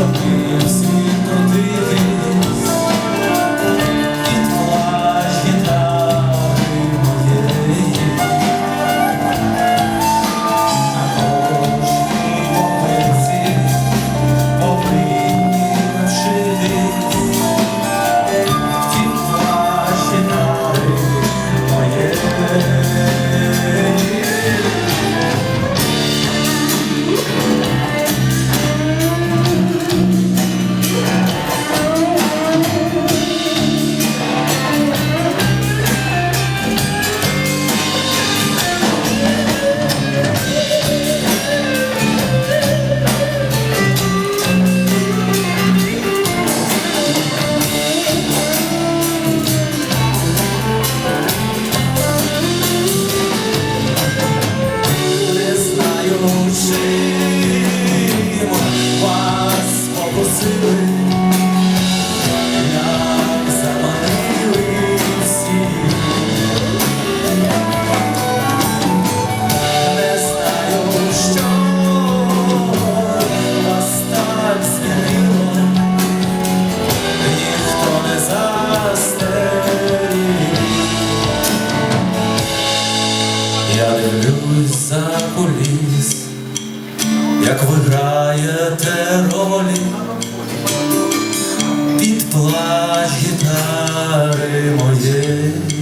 só que assim Дивлюсь як ви граєте ролі під плач гітари моєї.